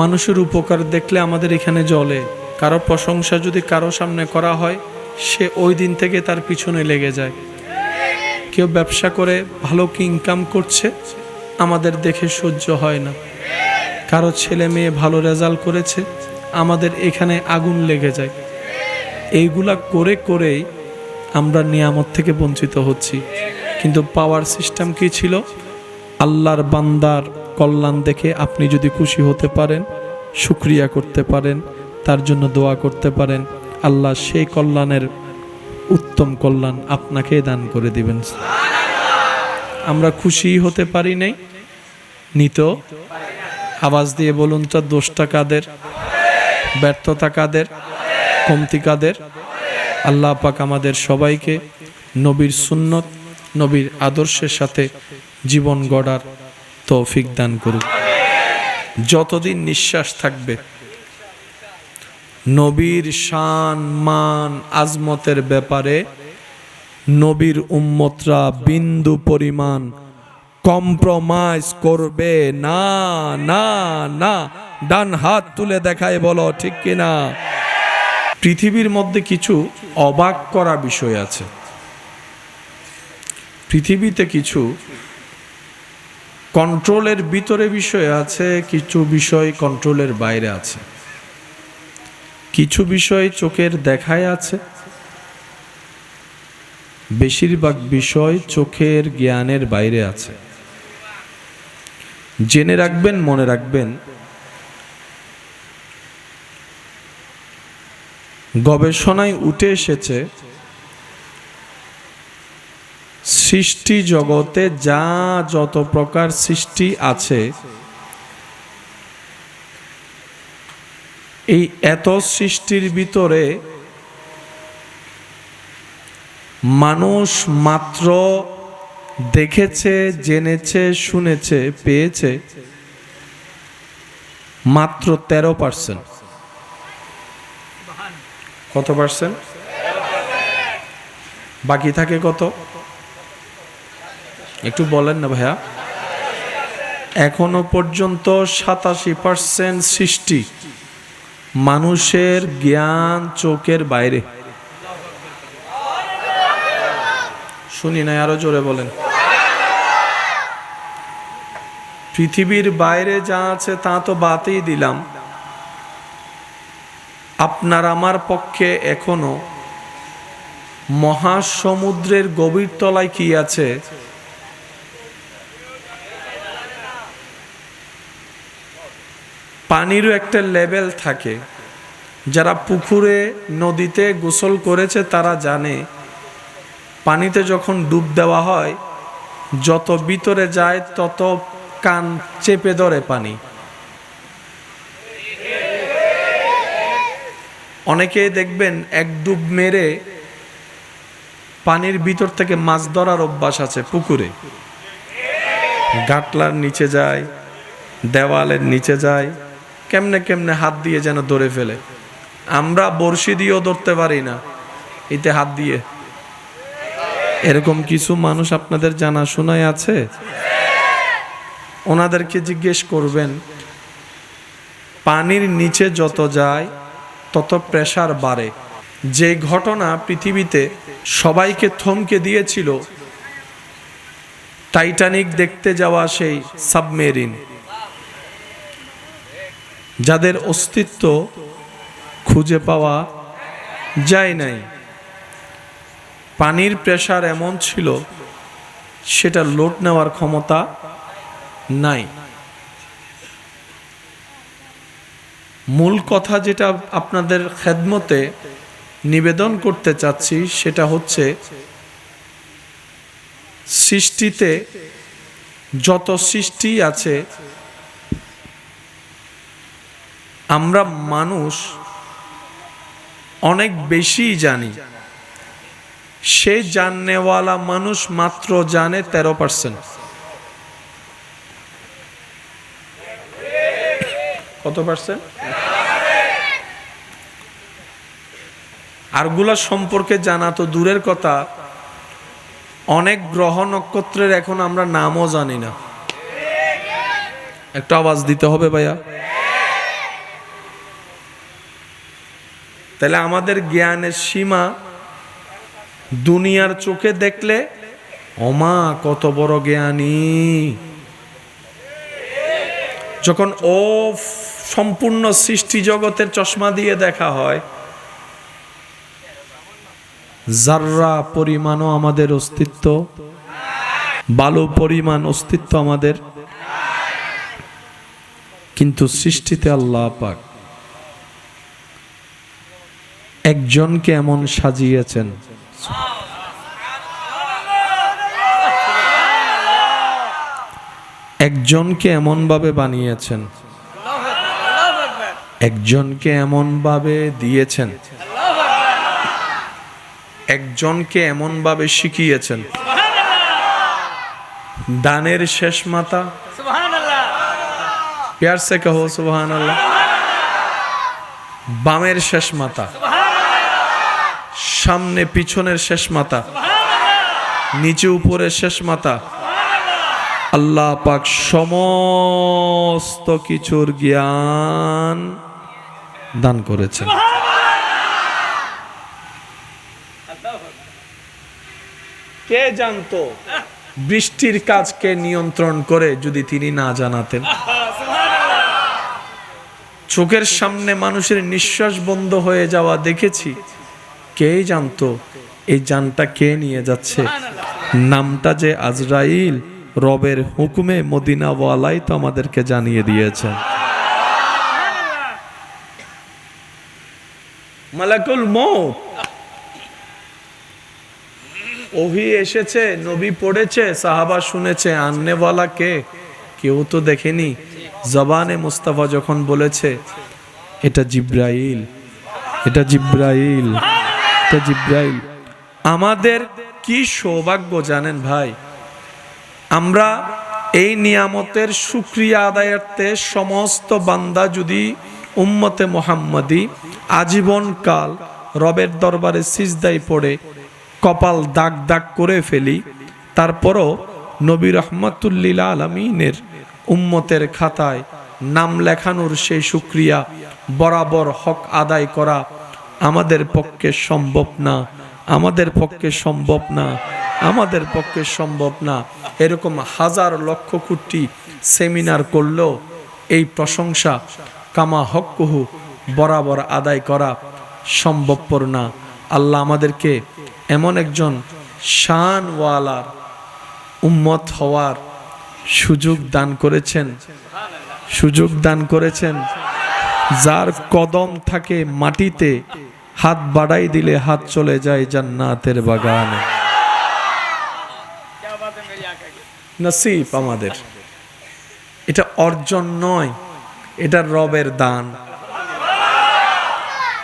মানুষের উপকার দেখলে আমাদের এখানে জলে কারও প্রশংসা যদি কারও সামনে করা হয়, সে ওই দিন থেকে তার পিছনে লেগে যায়। কেউ ব্যবসা করে ভালো কি ইনকাম করছে, আমাদের দেখে সহ্য হয় না। কারও ছেলে মেয়ে ভালো রেজাল্ট করেছে, আমাদের এখানে আগুন লেগে যায়। এইগুলা করে করেই আমরা নিয়ামত থেকে বঞ্চিত হচ্ছি। কিন্তু পাওয়ার সিস্টেম কি ছিল? আল্লাহর বান্দার কল্যাণ দেখে আপনি যদি খুশি হতে পারেন, শুক্রিয়া করতে পারেন, তার জন্য দোয়া করতে পারেন, আল্লাহ সেই কল্যাণের উত্তম কল্যাণ আপনাকে দান করে দিবেন। আমরা খুশি হতে পারি নাই, নিত। আওয়াজ দিয়ে বলুন তো, দোষটা কাদের? ব্যর্থতা কাদের? কমতি কাদের? আল্লাহ পাক আমাদের সবাইকে নবীর সুন্নত, নবীর আদর্শের সাথে জীবন গড়ার তৌফিক দান করুক। যতদিন নিঃশ্বাস থাকবে, নবীর শান, মান, আজমতের ব্যাপারে নবীর উম্মতরা বিন্দু পরিমাণ কম্প্রোমাইজ করবে। না না না, ডান হাত তুলে দেখায় বলো, ঠিক কিনা? পৃথিবীর মধ্যে কিছু অবাক করা বিষয় আছে। পৃথিবীতে কিছু কন্ট্রোলের ভিতরে বিষয় আছে, কিছু বিষয় কন্ট্রোলের বাইরে আছে। কিছু বিষয় চোখের দেখায় আছে। বেশিরভাগ বিষয় চোখের জ্ঞানের বাইরে আছে। জেনে রাখবেন, মনে রাখবেন, গবেষণায় উঠে এসেছে সৃষ্টি জগতে যা যত প্রকার সৃষ্টি আছে, এই এত সৃষ্টির ভিতরে মানুষ মাত্র দেখেছে, জেনেছে, শুনেছে, পেয়েছে মাত্র তেরো পার্সেন্ট। কত পার্সেন্ট? বাকি থাকে কত? একটু বলেন না ভাইয়া। এখনও পর্যন্ত সাতাশি পার্সেন্ট সৃষ্টি মানুষের জ্ঞান চোখের বাইরে। শুনি না আরও জোরে বলেন। পৃথিবীর বাইরে যা আছে তা তো বাতেই দিলাম। আপনার আমার পক্ষে এখনও মহাসমুদ্রের গভীর তলায় কি আছে পানিরও একটা লেভেল থাকে। যারা পুকুরে, নদীতে গোসল করেছে তারা জানে, পানিতে যখন ডুব দেওয়া হয়, যত ভিতরে যায় তত কান চেপে ধরে পানি। অনেকেই দেখবেন এক ডুব মেরে পানির ভিতর থেকে মাছ ধরার অভ্যাস আছে পুকুরে। গাটলার নিচে যায়, দেওয়ালের নিচে যায় কেমনে কেমনে হাত দিয়ে যেন ধরে ফেলে। আমরা বড়শি দিয়েও ধরতে পারি না। এতে হাত দিয়ে। এরকম কিছু মানুষ আপনাদের জানা শোনায় আছে? ওনাদেরকে জিজ্ঞেস করবেন, পানির নিচে যত যায়, তত প্রেসার বাড়ে। যে ঘটনা পৃথিবীতে সবাইকে থমকে দিয়েছিল, টাইটানিক দেখতে যাওয়া সেই সাবমেরিন। যাদের অস্তিত্ব খুঁজে পাওয়া যায় নাই। পানির প্রেসার এমন ছিল, সেটা লোট নেওয়ার ক্ষমতা নাই। মূল কথা যেটা আপনাদের খেদমতে নিবেদন করতে চাচ্ছি, সেটা হচ্ছে, সৃষ্টিতে যত সৃষ্টি আছে আমরা মানুষ অনেক বেশি জানি। সে জাননেওয়ালা মানুষ মাত্র জানে তেরো পার্সেন্ট। কত পার্সেন্ট? আরগুলা সম্পর্কে জানা তো দূরের কথা। অনেক গ্রহ নক্ষত্রের এখন আমরা নামও জানি না। একটা আওয়াজ দিতে হবে ভাইয়া। তাহলে আমাদের জ্ঞানের সীমা দুনিয়ার চোখে দেখলে অমা কত বড় জ্ঞানী। যখন ও সম্পূর্ণ সৃষ্টি জগতের চশমা দিয়ে দেখা হয়, যার্রা পরিমাণও আমাদের অস্তিত্ব, বালু পরিমাণ অস্তিত্ব আমাদের, কিন্তু সৃষ্টিতে আল্লাহ পাক একজনকে এমন সাজিয়েছেন। একজনকে এমনভাবে বানিয়েছেন। একজনকে এমনভাবে দিয়েছেন। একজনকে এমনভাবে শিখিয়েছেন। দানের শেষ মাতা প্যার সে কহো সুবহান আল্লাহ বামের শেষ মাতা সামনে পিছনের শেষ মাতা নিচে উপরের শেষ মাতা আল্লাহ পাক সমস্ত কিছুর জ্ঞান দান করেছেন। কে জানতো বৃষ্টির কাজকে নিয়ন্ত্রণ করে যদি তিনি না জানাতেন? চোখের সামনে মানুষের নিঃশ্বাস বন্ধ হয়ে যাওয়া দেখেছি। কে জানতো এই যানটা কে নিয়ে যাচ্ছে? নামটা যে আজরাইল, রবের হুকুমে মদিনাওয়ালাই তো আমাদেরকে জানিয়ে দিয়েছে। মালাকুল ওহি এসেছে, নবী পড়েছে, সাহাবা শুনেছে, আননেওয়ালা কে? কেউ তো দেখেনি। জবানে মুস্তাফা যখন বলেছে, এটা জিব্রাইল এটা জিব্রাইল। এটা জিব্রাইল। আমাদের কি সৌভাগ্য জানেন ভাই? আমরা এই নিয়ামতের সুক্রিয়া আদায়ার্থে সমস্ত বান্দা যদি উম্মতে মোহাম্মদী আজীবনকাল রবের দরবারে সিজদাই পড়ে, কপাল দাগ দাগ করে ফেলি, তারপরও নবী রহমতুল্লিল আলমিনের উম্মতের খাতায় নাম লেখানোর সেই সুক্রিয়া বরাবর হক আদায় করা আমাদের পক্ষে সম্ভব না, আমাদের পক্ষে সম্ভব না, আমাদের পক্ষে সম্ভব না। এরকম হাজার লক্ষ কোটি সেমিনার করলেও এই প্রশংসা কামা হক্কুহু বরাবর আদায় করা সম্ভবপর না। আল্লাহ আমাদেরকে এমন একজন শানওয়ালার উম্মত হওয়ার সুযোগ দান করেছেন, সুযোগ দান করেছেন, যার কদম থাকে মাটিতে হাত বাড়াই দিলে হাত চলে যায় জান্নাতের বাগানে। নসিব আমাদের। এটা অর্জন নয়, এটা রবের দান।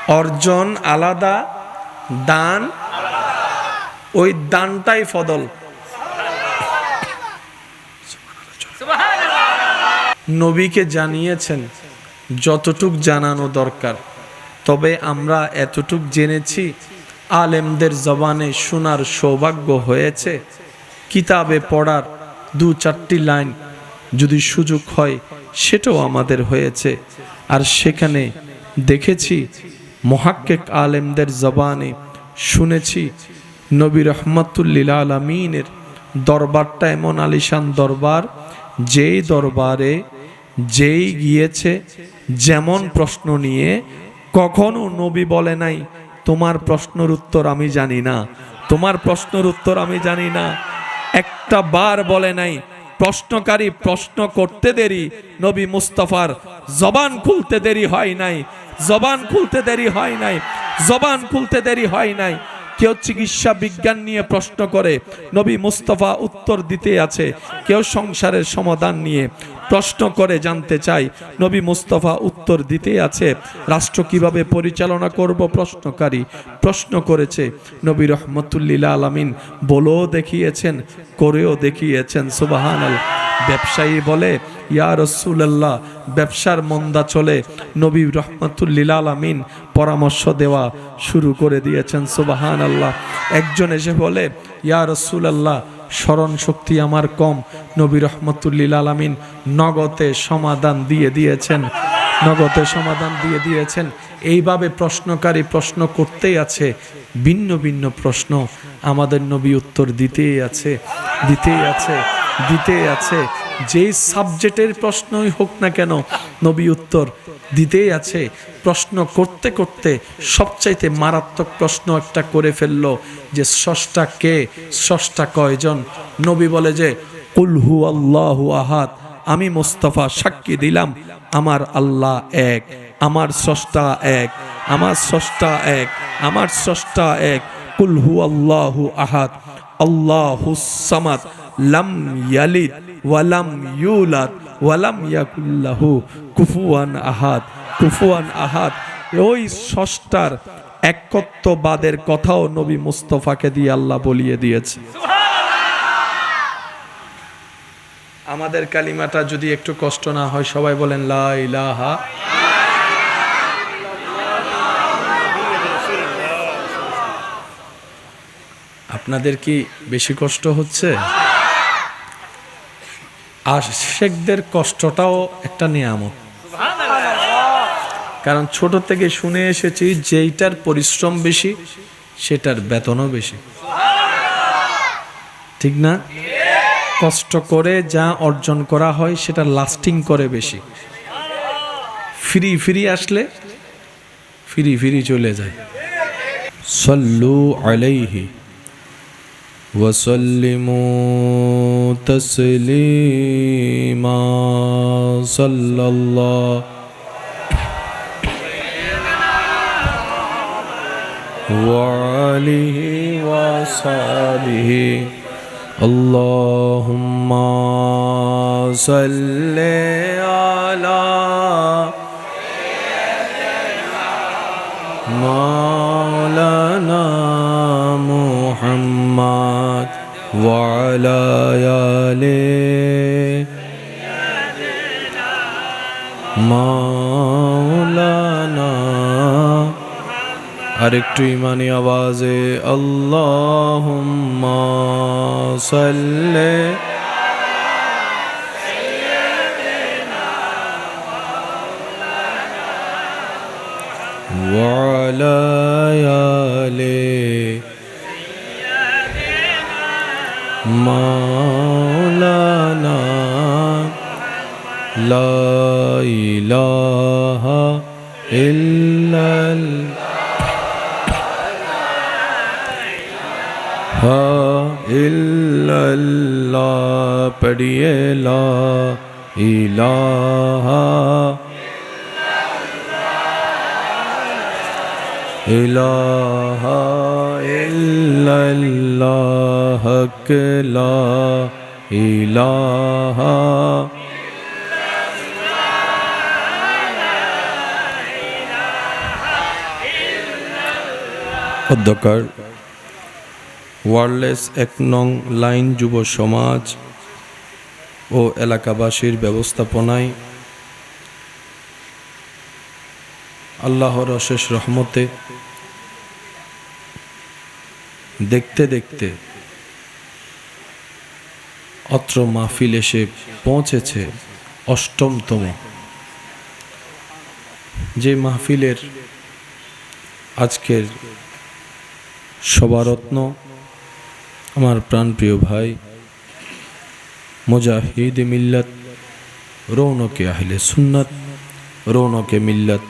অর্জন আলাদা, দান, ওই দানটাই ফদল। নবীকে জানিয়েছেন, যতটুক জানানো দরকার। তবে আমরা এতটুক জেনেছি, আলেমদের জবানে শোনার সৌভাগ্য হয়েছে। কিতাবে পড়ার দু চারটি লাইন যদি সুযোগ হয়, সেটাও আমাদের হয়েছে। আর সেখানে দেখেছি, মহাক্কেক আলেমদের জবানে শুনেছি, নবী রহমতুল্লিল আলমিনের দরবারটা এমন আলিশান দরবার, যেই দরবারে যেই গিয়েছে, যেমন প্রশ্ন নিয়ে কখনো নবী বলে নাই, তোমার প্রশ্নের উত্তর আমি জানি না, তোমার প্রশ্নের উত্তর আমি জানি না। একটা বার বলে নাই, প্রশ্নকারী প্রশ্ন করতে দেরি, নবী মুস্তফার জবান খুলতে দেরি হয় নাই, জবান খুলতে দেরি হয় নাই, জবান খুলতে দেরি হয় নাই। কেউ চিকিৎসা বিজ্ঞান নিয়ে প্রশ্ন করে, নবী মুস্তফা উত্তর দিতে আছে। কেউ সংসারের সমাধান নিয়ে প্রশ্ন করে জানতে চাই। নবী মুস্তফা উত্তর দিতে আছে, রাষ্ট্র কীভাবে পরিচালনা করব প্রশ্নকারী। প্রশ্ন করেছে, নবী রহমতুল্লিল আলমিন বলেও দেখিয়েছেন, করেও দেখিয়েছেন সুবাহান ব্যবসায়ী বলে, ইয়া রসুল্লাহ ব্যবসার মন্দা চলে। নবী রহমতুল্লিল আলমিন পরামর্শ দেওয়া শুরু করে দিয়েছেন সুবাহান আল্লাহ একজন এসে বলে, ইয়া রসুল্লাহ স্মরণ শক্তি আমার কম। নবী রহমতুল্লিল আলমিন নগতে সমাধান দিয়ে দিয়েছেন। নগদে সমাধান দিয়ে দিয়েছেন। এইভাবে প্রশ্নকারী প্রশ্ন করতেই আছে, ভিন্ন ভিন্ন প্রশ্ন আমাদের নবী উত্তর দিতেই আছে দিতেই আছে দিতেই আছে। যেই সাবজেক্টের প্রশ্নই হোক না কেন, নবী উত্তর দিতেই আছে। প্রশ্ন করতে করতে সবচাইতে মারাত্মক প্রশ্ন একটা করে ফেলল যে স্রষ্টা কে? স্রষ্টা কয়জন? নবী বলে যে কুলহু আল্লাহু আহাদ, আমি মোস্তফা, সাক্ষী দিলাম। আমার আল্লাহ এক, আমার স্রষ্টা এক, আমার স্রষ্টা এক, আমার স্রষ্টা এক। কুলহু আল্লাহু আহাদ আল্লাহু সামাদ, লাম ইয়ালিদ ওয়ালাম ইউলাদ ওয়ালাম ইয়াকুল্লাহু কুফুয়ান আহাদ কুফুয়ান আহাদ। ওই ষষ্ঠার একত্ববাদের কথাও নবী মুস্তফাকে দিয়ে আল্লাহ বলিয়ে দিয়েছে। আমাদের কালিমাটা যদি একটু কষ্ট না হয়, সবাই বলেন, লা ইলাহা আপনাদের কি বেশি কষ্ট হচ্ছে? আশেকদের কষ্টটাও একটা নিয়ামত। কারণ ছোট থেকে শুনে এসেছি যেইটার পরিশ্রম বেশি সেটার বেতনও বেশি ঠিক না কষ্ট করে যা অর্জন করা হয় সেটা লাস্টিং করে বেশি ফ্রি ফ্রি আসলে ফ্রি ফ্রি চলে যায় সল্লু আলাইহি وسلموا تسليما صلى الله وعليه وصحبه اللهم صل على مولانا محمد وعلى আরেকটু ইমানি আওয়াজে আল্লাহুম্মা সাল্লি وعلى آله مولانا لا إله إلا पढ़िए ला इलाहा इलाहा इल्लल्लाह हक ला इलाहा অধ্যকার ওয়ারলেস এক নং লাইন যুব সমাজ ও এলাকাবাসীর ব্যবস্থাপনায় আল্লাহর অশেষ রহমতে দেখতে দেখতে অত্র মাহফিল এসে পৌঁছেছে অষ্টমতম। যে মাহফিলের আজকের সবারত্ন আমার প্রাণপ্রিয় ভাই মুজাহিদ মিল্লত, রৌনকে আহলে সুন্নত, রৌনকে মিল্লত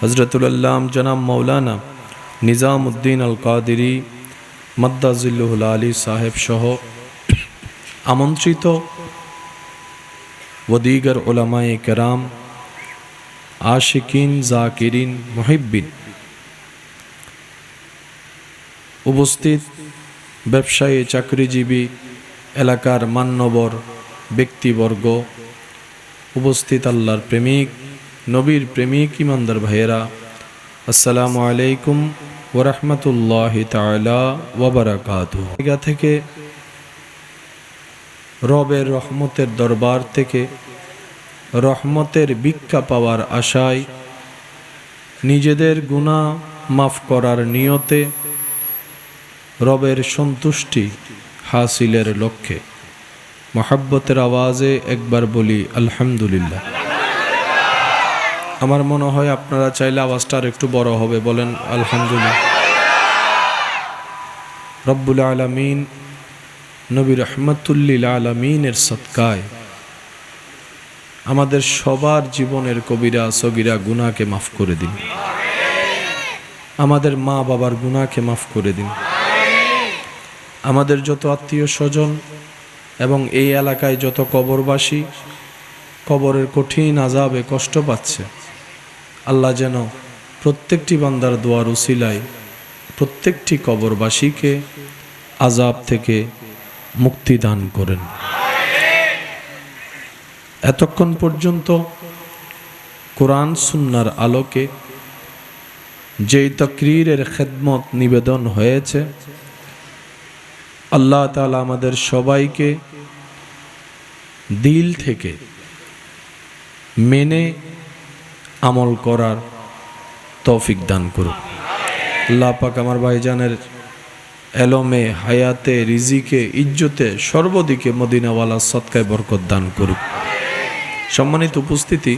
হজরতুল্লাম জনাব মৌলানা নিজামুদ্দিন আল কাদিরি মদ্দাজিল্লুল আলী সাহেব সহ আমন্ত্রিত ওদিগর ওলামায়ে কেরাম, আশিকিন, জাকিরিন, মহিব্বিন উপস্থিত ব্যবসায়ী, চাকরিজীবী, এলাকার মান্যবর ব্যক্তিবর্গ, উপস্থিত আল্লাহর প্রেমিক, নবীর প্রেমিক ইমানদার ভাইয়েরা, আসসালামু আলাইকুম ওরহমতুল্লাহ তালা ওবরাকাত থেকে রবের রহমতের দরবার থেকে রহমতের ভিক্ষা পাওয়ার আশায় নিজেদের গুণা মাফ করার নিয়তে রবের সন্তুষ্টি হাসিলের লক্ষ্যে। মহাব্বতের আওয়াজে একবার বলি, আলহামদুলিল্লাহ। আমার মনে হয় আপনারা চাইলে আওয়াজটা আর একটু বড় হবে, বলেন, আলহামদুলিল্লাহ। রব্বুল আলমিন নবী রহমতুল্লিল আলমিনের সৎকায় আমাদের সবার জীবনের কবিরা, সগিরা গুনাকে মাফ করে দিন। আমাদের মা বাবার গুনাকে মাফ করে দিন। আমাদের যত আত্মীয় স্বজন এবং এই এলাকায় যত কবরবাসী, কবরের কঠিন আজাবে কষ্ট পাচ্ছে। আল্লাহ যেন প্রত্যেকটি বান্দার দোয়ার উসিলায় প্রত্যেকটি কবরবাসীকে আজাব থেকে মুক্তি দান করেন। এতক্ষণ পর্যন্ত কোরআন সুন্নার আলোকে যেই তকরিরের খেদমত নিবেদন হয়েছে আল্লাহ তালা আমাদের সবাইকে দিল থেকে মেনে আমল করার তৌফিক দান করুক। আল্লাহ পাক আমার ভাইজানের এলমে, হায়াতে, রিজিকে, ইজ্জতে সর্বদিকে মদিনাওয়ালা সৎকায় বরকত দান করুক। সম্মানিত উপস্থিতি,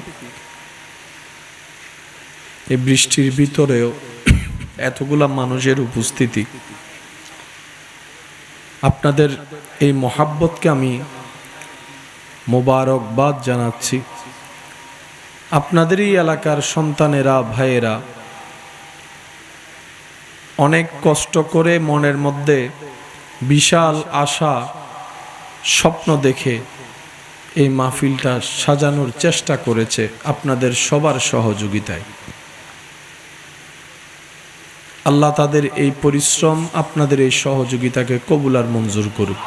এই বৃষ্টির ভিতরেও এতগুলা মানুষের উপস্থিতি আপনাদের এই মহাব্বতকে আমি মোবারকবাদ জানাচ্ছি। আপনাদেরই এলাকার সন্তানেরা, ভাইয়েরা, অনেক কষ্ট করে মনের মধ্যে বিশাল আশা, স্বপ্ন দেখে এই মাহফিলটা সাজানোর চেষ্টা করেছে আপনাদের সবার সহযোগিতায়। আল্লাহ তাদের এই পরিশ্রম আপনাদের এই সহযোগিতাকে কবুলার মঞ্জুর করুক।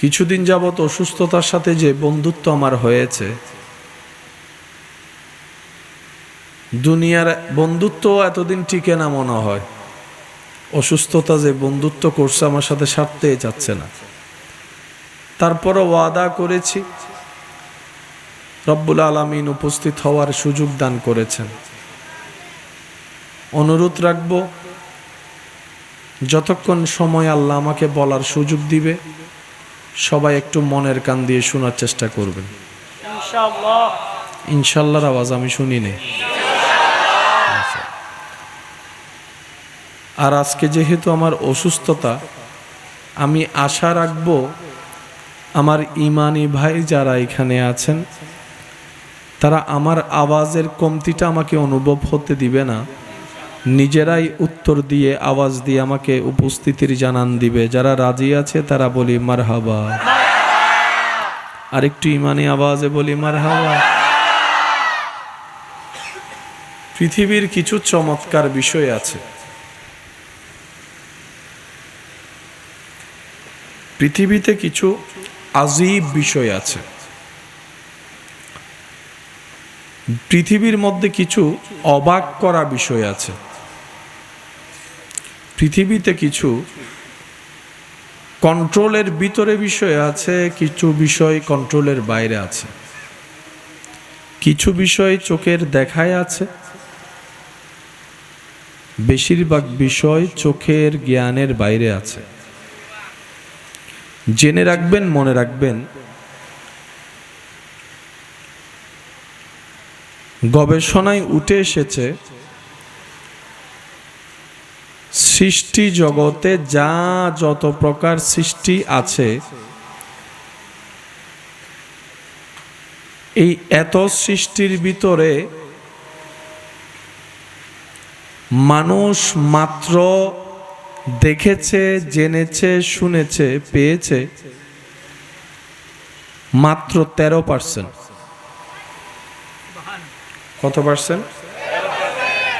কিছুদিন যাবৎ অসুস্থতার সাথে যে বন্ধুত্ব আমার হয়েছে, দুনিয়ার বন্ধুত্ব এতদিন টিকে না মনে হয়। অসুস্থতা যে বন্ধুত্ব করছে আমার সাথে সারতে চাচ্ছে না। তারপরও ওয়াদা করেছি রব্বুল আলমিন উপস্থিত হওয়ার সুযোগ দান করেছেন। অনুরোধ রাখব যতক্ষণ সময় আল্লাহ আমাকে বলার সুযোগ দিবে সবাই একটু মনের কান দিয়ে শোনার চেষ্টা করবেন। ইনশাল্লাহর আওয়াজ আমি শুনি নেই আর আজকে যেহেতু আমার অসুস্থতা আমি আশা রাখব আমার ইমানি ভাই যারা এখানে আছেন তারা আমার আওয়াজের কমতিটা আমাকে অনুভব হতে দিবে না। নিজেরাই উত্তর দিয়ে, আওয়াজ দিয়ে আমাকে উপস্থিতির জানান দিবে। যারা রাজি আছে তারা বলি মার হাবা আরেকটু ইমানি আওয়াজে বলি মার হাবা পৃথিবীর কিছু চমৎকার বিষয় আছে। পৃথিবীতে কিছু আজীব বিষয় আছে। পৃথিবীর মধ্যে কিছু অবাক করা বিষয় আছে। পৃথিবীতে কিছু কন্ট্রোলের ভিতরে বিষয় আছে, কিছু বিষয় কন্ট্রোলের বাইরে আছে। কিছু বিষয় চোখের দেখায় আছে। বেশিরভাগ বিষয় চোখের জ্ঞানের বাইরে আছে। জেনে রাখবেন, মনে রাখবেন গবেষণায় উঠে এসেছে, সৃষ্টি জগতে যা যত প্রকার সৃষ্টি আছে, এই এত সৃষ্টির ভিতরে মানুষ মাত্র দেখেছে, জেনেছে, শুনেছে, পেয়েছে মাত্র তেরো পার্সেন্ট। কত পার্সেন্ট